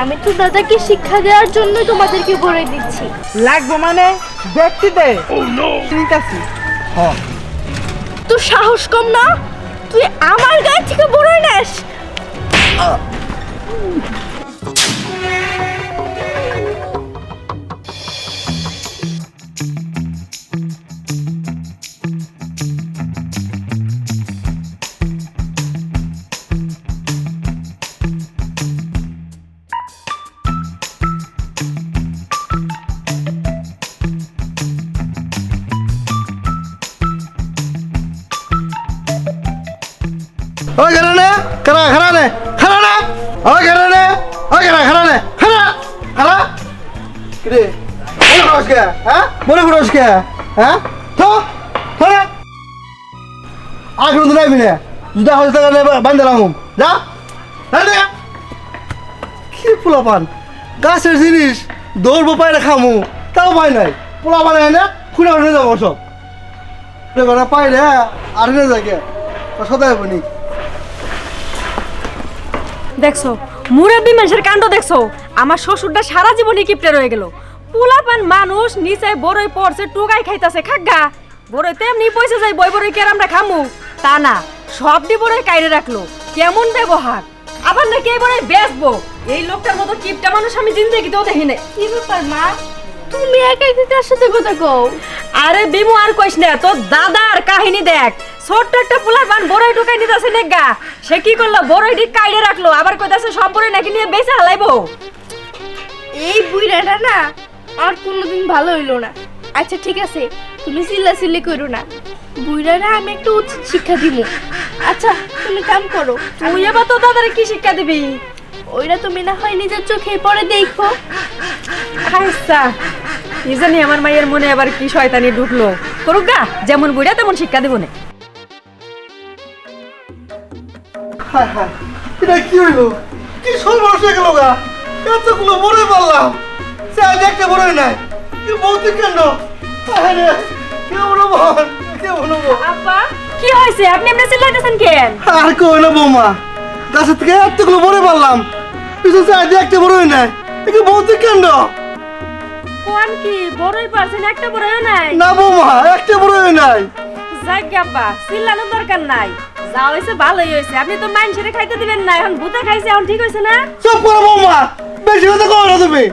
আমি তো দাদাকে শিক্ষা দেওয়ার জন্য তোমাদেরকে বলে দিচ্ছি। লাগবো মানে? দেখতে দে। ঠিক আছে। হ্যাঁ তো সাহস কম না? তুই আমার গায়ে থেকে বড় নেস। ওই ঘরে খারা খারা নে খারা না। ওই ঘরে নে, ওই ঘরে নে খারা কিরে, মনে করস কে হ্যাঁ? মনে করস কে হ্যাঁ? তো ধরে আগে তো নাই বিনে জুতা হইতে গেলে বান্ধলাম যা। না। কি পোলা পান গাছের জিনিস দৌড়বো পাইলে খামু। তাও পাই নাই। পোলা পান না খুলে উঠে যাব সব। ঘরে পাইলে আর না যাকে সদাই বনি দেখছ? মুরব্বী মানুষের কাণ্ড দেখছ? আমার শ্বশুরটা সারা জীবনই কিপটে রয়ে গেল। পোলাপান মানুষ নিচে বড়ই পড়ছে টুকাই খাইতাছে খাগা বড়ই তেমনি পয়সা যাই বই বড়ই কেরাম আমরা খামু। তা না সব দি বড়ই কাইরে রাখল। কেমন ব্যবহার? আবার নাকি বড়ই বেচবো? এই লোকটার মতো কিপটা মানুষ আমি জিন্দগিতেও দেখি নাই। কি ব্যাপার মা? তুমি একা একা কার সাথে কথা কও আরে বিমু আর কইস না তোর দাদার কাহিনী দেখ। ছোট্ট একটা পোলার পান বড়ই ঢুকাই নিতেছে নেগা। সে কি করল? বড়ই ঠিক কাইড়ে রাখল। আবার কইতাছে সব বড়ই নাকি নিয়ে বেঁচে হালাইবো। এই বুইড়াটা না আর কোনোদিন ভালো হইল না। আচ্ছা ঠিক আছে তুমি চিল্লা চিল্লি করো না। বুইড়ারা আমি একটু উচিত শিক্ষা দিব। আচ্ছা তুমি কাম করো। তুই এবার তো দাদার কি শিক্ষা দিবি? ওইটা তুমি না হয় নিজের চোখে পরে দেখো। আচ্ছা কি জানি আমার মায়ের মনে আবার কি শয়তানি ঢুকলো। করুক গা যেমন বুড়া তেমন শিক্ষা দিব না। হায় হায় এটা কি হইল? কি সর্বনাশ হয়ে গেল গা? এতগুলো বড়ই পারলাম। আজ একটা বড়ই নাই। কি ভৌতিক কেন? আরে কে বলো বোন কে আব্বা হয়েছে? আপনি এমনি চিল্লাইতেছেন কেন? আর কই না বৌমা গাছের থেকে এতগুলো বড়ই পারলাম। পিছনে আজ একটা বড়ই নাই। কি ভৌতিক কেন? কোন কি বড়ই পারছেন একটা বড়ইও নাই। না বৌমা একটা বড়ই নাই। যাক চিল্লানোর দরকার নাই। যা হয়েছে ভালোই হয়েছে। আপনি তো মানুষের খাইতে দিবেন না। এখন ভূতে খাইছে এখন ঠিক হয়েছে না? চুপ করো বৌমা। বেশি কথা কও না তুমি।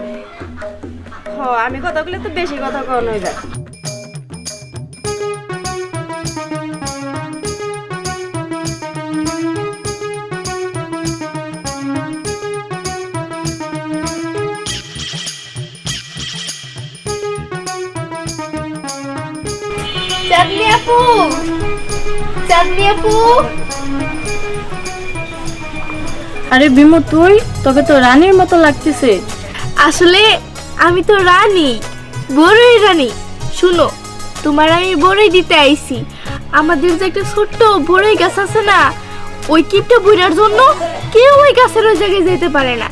হ আমি কথা বলে তো বেশি কথা কন হয়ে যায় আপু। চাঁদনি আপু। আরে বিমু তুই? তোকে তো রানীর মতো লাগতেছে। আসলে আমি তো রানী বড়ই রানী। শুনো তোমার আমি বড়ই দিতে আইছি। আমাদের যে একটা ছোট্ট বড়ই গাছ আছে না ওই কিপটা বুইড়ার জন্য কেউ ওই গাছের ওই জায়গায় যেতে পারে না।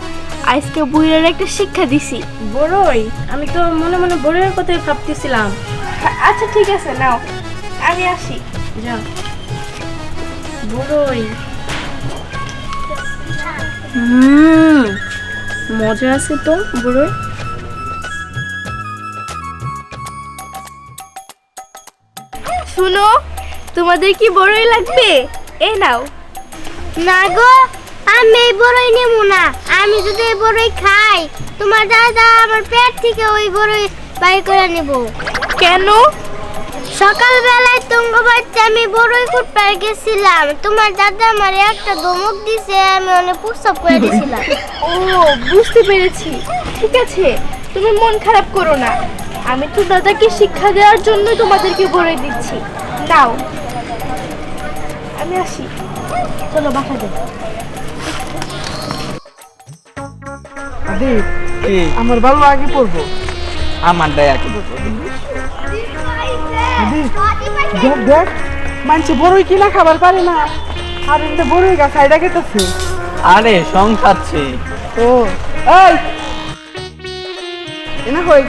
আজকে বুইড়ার একটা শিক্ষা দিছি। বড়ই? আমি তো মনে মনে বড়ের কথাই ভাবতেছিলাম। আচ্ছা ঠিক আছে নাও। আমি আসি। যা বড়ই হুম মজা আছে তো বড়ই শুনো তোমাদের কি বড়ই লাগবে? এ নাও। না গো আমি এই বড়ই নেব না। আমি যদি এই বড়ই খাই তোমার দাদা আমার পেট থেকে ওই বড়ই বাই করে নেব। কেন? সকালবেলায় তুঙ্গ বাড়িতে আমি বড়ই ফুটপার গেছিলাম। তোমার দাদা আমার একটা ধমক দিছে আমি অনেক প্রস্তাব করে দিয়েছিলাম ও বুঝতে পেরেছি। ঠিক আছে তুমি মন খারাপ করো না। আমি তো দাদাকে শিক্ষা দেওয়ার জন্য তোমাদেরকে বলে দিচ্ছি। নাও। আমি আসি। চলো বাসা যাই। আমার ভালো আগে পড়ব। আমার দায় আগে বলব দেখ দেখ মানুষ বড়ই কিনা খাবার পারে না। আর এমনি বড়ই গাছ আইডা খেতেছে। আরে সংসারছে। ও এই! এনা কই?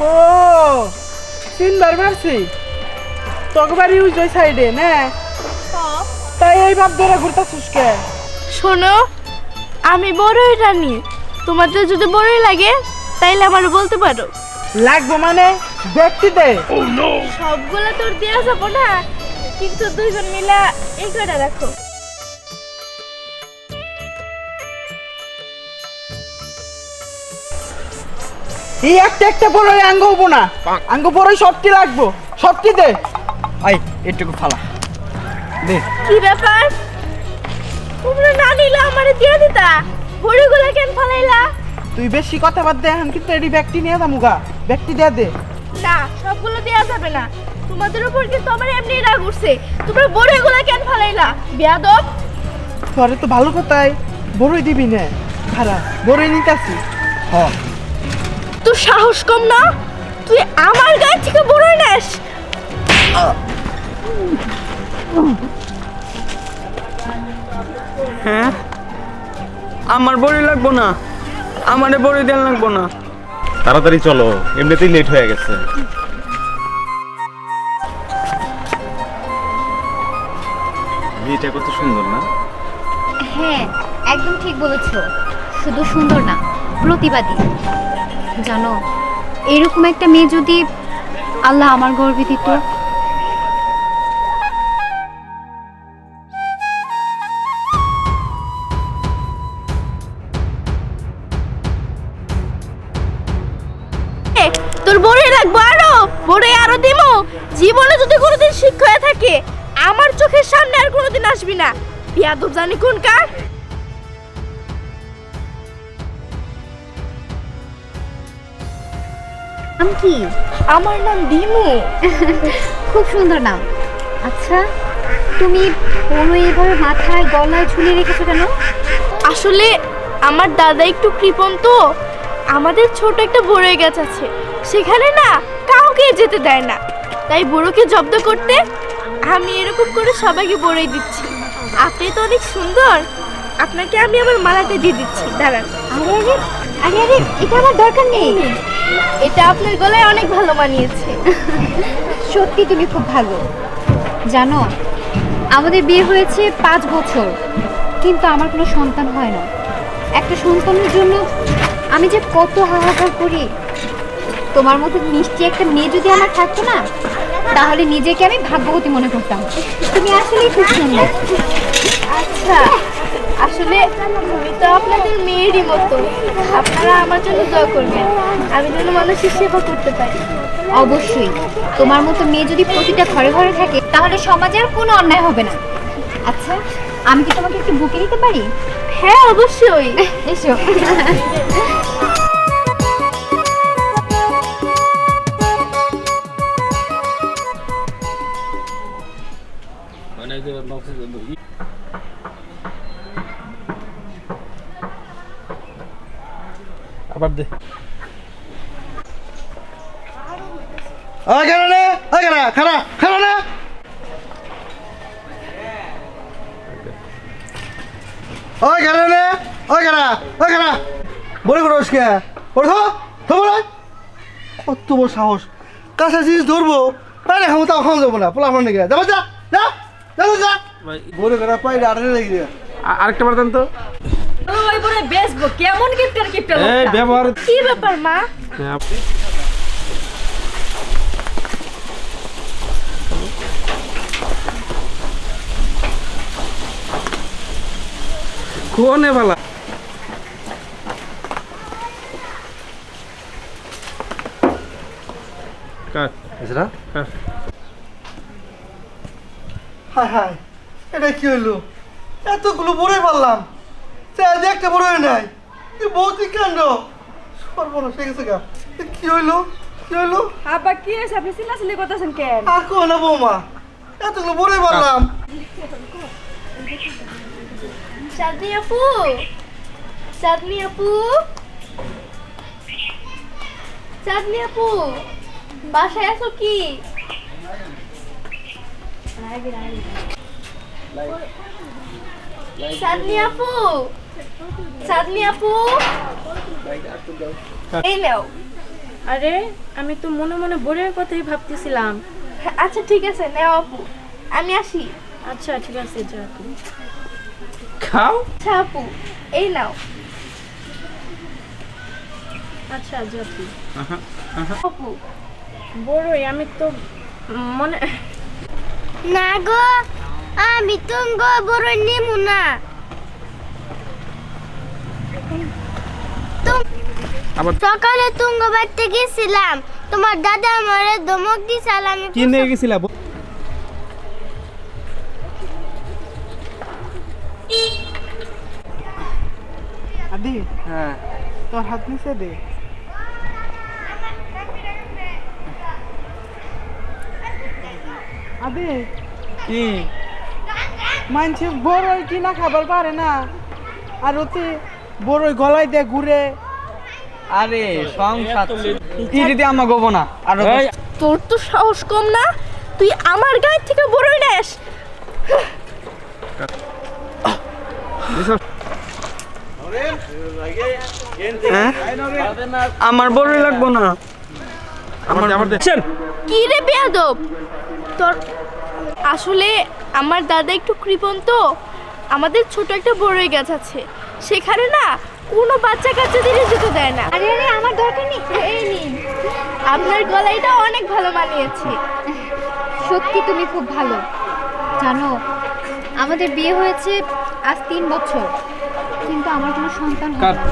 ও তিনবার মারছি। ওই সাইডে না। তাই এই বাপ ধরে ঘুরতেছিস কে? শোনো আমি বড়ই রানী। তোমাদের যদি বড়ই লাগে তাইলে আমার বলতে পারো? লাগবো মানে? ব্যক্তি দে। সবগুলো তোর দেওয়া যাব না কিন্তু দুইজন মিলা এই করে রাখো। এই একটা একটা বড়ই আঙ্গ হব না। আঙ্গ বড়ই সবটি লাগবো। সবটি দে। আই এটুকু ফালা। দে। কি ব্যাপার? তোমরা না নিলে আমারে দিয়ে দিতা? বড়িগুলো কেন ফালাইলা? তুই বেশি কথা বাদ দে এখন কিন্তু এটি ব্যক্তি নিয়ে যামুগা ব্যক্তি দেয়া দে। না সবগুলো দেওয়া যাবে না। তোমাদের উপর কিন্তু আমার এমনি রাগ উঠছে। তোমরা বড়িগুলো কেন ফালাইলা? বিয়াদব। তোরে তো ভালো কথাই বড়ই দিবি না। খারাপ বড়ই নিতাছি। হ। তোর সাহস কম না? তুই আমার গায়ে থেকে বড়ই নেস। হ্যাঁ? আমার বড়ি লাগবো না। আমারে বড়ি দেন লাগবো না। তাড়াতাড়ি চলো এমনিতেই লেট হয়ে গেছে। মেয়েটা কত সুন্দর না? হ্যাঁ একদম ঠিক বলেছ। শুধু সুন্দর না প্রতিবাদী। জানো এরকম একটা মেয়ে যদি আল্লাহ আমার গর্বে লাগবো আরও বড়ই আরও দিমো! জীবনে যদি কোনোদিন শিক্ষা থাকে আমার চোখের সামনে আর কোনোদিন আসবি না। বিয়াদব জানি কোন কার? আমি কি? আমার নাম দিমু। খুব সুন্দর নাম। আচ্ছা তুমি কোনো এভাবে মাথায় গলায় ঝুলিয়ে রেখেছো কেন? আসলে আমার দাদা একটু কৃপণ তো। আমাদের ছোট একটা বড়ই গাছ আছে। সেখানে না কাউকে যেতে দেয় না। তাই বুড়োকে জব্দ করতে আমি এরকম করে সবাইকে বড়ই দিচ্ছি। আপনি তো অনেক সুন্দর। আপনাকে আমি আমার মালাটা দিয়ে দিচ্ছি। দাঁড়ান। আরে আরে আরে আরে এটা আমার দরকার নেই। এটা আপনার গলায় অনেক ভালো মানিয়েছে। সত্যি তুমি খুব ভালো। জানো আমাদের বিয়ে হয়েছে পাঁচ বছর। কিন্তু আমার কোনো সন্তান হয় না। একটা সন্তানের জন্য আমি যে কত হাহাকার করি তোমার মতো মিষ্টি একটা মেয়ে যদি আমার থাকতো না তাহলে নিজেকে আমি ভাগ্যবতী মনে করতাম। তুমি আসলেই খুব সুন্দর। আচ্ছা আসলে আমি তো আপনাদের মেয়েরই মতো। আপনারা আমার জন্য দোয়া করবেন। আমি যেন মানুষের সেবা করতে পারি। অবশ্যই। তোমার মতো মেয়ে যদি প্রতিটা ঘরে ঘরে থাকে তাহলে সমাজে আর কোনো অন্যায় হবে না। আচ্ছা আমি কি তোমাকে একটু বুকে নিতে পারি? হ্যাঁ অবশ্যই। এসো। আবার দে। কেন রে ওই কেন খারা খারা না ওই কেন রে ওই কেন ওই কেন বলে করো কে ওর ধো ধো বলে কত বড় সাহস কাছে জিনিস ধরবো আরে খামো তাও খাওয়া যাব না পোলা ফোন নাকি যাব যা যা যা যা, যা বলে করা পাইলে আড়ে লেগে যায় আরেকটা বার দেন তো ওই বলে বেসবো কেমন গিফটের গিফটের এই ব্যবহার কি ব্যাপার মা কোনে ভালা কাট এছাড়া কাট হায় হায় এটা কি হইল? এতগুলো বড়ই পারলাম। সে আজ একটা বড়ই নাই। কি ভৌতিক কাণ্ড সর্বনাশ হয়ে গেছে গা। কি হইল? কি হইল? আব্বা কি হয়েছে? আপনি চিল্লাচিল্লি করতেছেন কেন? আর কো না বৌমা এতগুলো বড়ই পারলাম। চাঁদনি আপু চাঁদনি আপু চাঁদনি আপু বাসায় আছো কি? চাঁদনি আপু চাঁদনি আপু। এই নাও। আরে আমি তো মনে মনে বোরের কথাই ভাবতেছিলাম। আচ্ছা ঠিক আছে নাও আপু। আমি আসি। আচ্ছা ঠিক আছে যা তুমি খাও। আচ্ছা আপু এই নাও। আচ্ছা জাতি আপু। বড়ই আমি তো মনে না গো। আমি তুঙ্গ বড়ই নেমু না। সকালে তুঙ্গ বাড়তে গেছিলাম। তোমার দাদা আমারে ধমক দিছাল আমি কি নিয়ে গেছিলা আদি হ্যাঁ। তোর হাত নিচে দে। আদি। কি? মানছে বড়ই কিনা খাবার পারে না। আর ওতে বড়ই গলায় দিয়ে ঘুরে। আরে সংসার ই যদি আমা গব না আর তোর তো সাহস কম না? তুই আমার গায়ে থেকে বড়ই নেস। আমার বড়ই লাগবো না। আমার কি রে বেয়াদব? তোর আসলে আমার দাদা একটু কৃপণ তো। আমাদের ছোট একটা বড়ই গাছ আছে। সেখানে না কোনো বাচ্চা কাচ্চা কাচ্চাদেরই যেতে দেয় না। আরে আরে আমার দরকার নেই। এই নিন। আপনার গলাইটা অনেক ভালো মানিয়েছে। সত্যি তুমি খুব ভালো। জানো আমাদের বিয়ে হয়েছে আজ তিন বছর। কিন্তু আমার কোনো সন্তান হয় না।